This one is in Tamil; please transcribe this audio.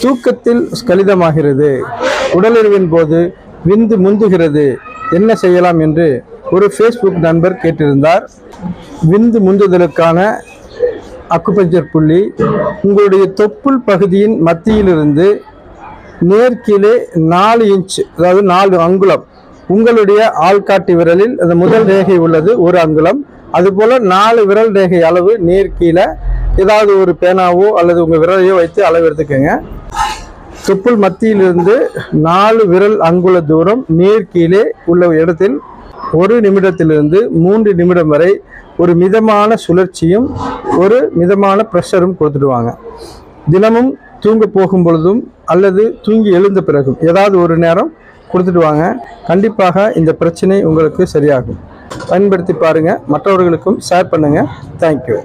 தூக்கத்தில் ஸ்கலிதமாகிறது. உடலிறவின் போது விந்து முந்துகிறது. என்ன செய்யலாம் என்று ஒரு ஃபேஸ்புக் நண்பர் கேட்டிருந்தார். விந்து முந்துதலுக்கான அக்குபஞ்சர் புள்ளி உங்களுடைய தொப்புள் பகுதியின் மத்தியிலிருந்து நேர்கீழே நாலு இன்ச் அதாவது நாலு அங்குலம். உங்களுடைய ஆள்காட்டி விரலில் அந்த முதல் ரேகை உள்ளது ஒரு அங்குலம். அதுபோல் நாலு விரல் ரேகை அளவு நேர்கீழே ஏதாவது ஒரு பேனாவோ அல்லது உங்கள் விரலையோ வைத்து அளவு எடுத்துக்கோங்க தொப்புள் மத்தியிலிருந்து நாலு விரல் அங்குல தூரம் நேர்கீழே உள்ள இடத்தில் ஒரு நிமிடத்திலிருந்து மூன்று நிமிடம் வரை ஒரு மிதமான சுழற்சியும் ஒரு மிதமான ப்ரெஷரும் கொடுத்துடுவாங்க. தினமும் தூங்க போகும் பொழுதும் அல்லது தூங்கி எழுந்த பிறகும் ஏதாவது ஒரு நேரம் கொடுத்துட்டு வாங்க கண்டிப்பாக இந்த பிரச்சனை உங்களுக்கு சரியாகும். பயன்படுத்தி பாருங்கள் மற்றவர்களுக்கும் ஷேர் பண்ணுங்கள் தேங்க்யூ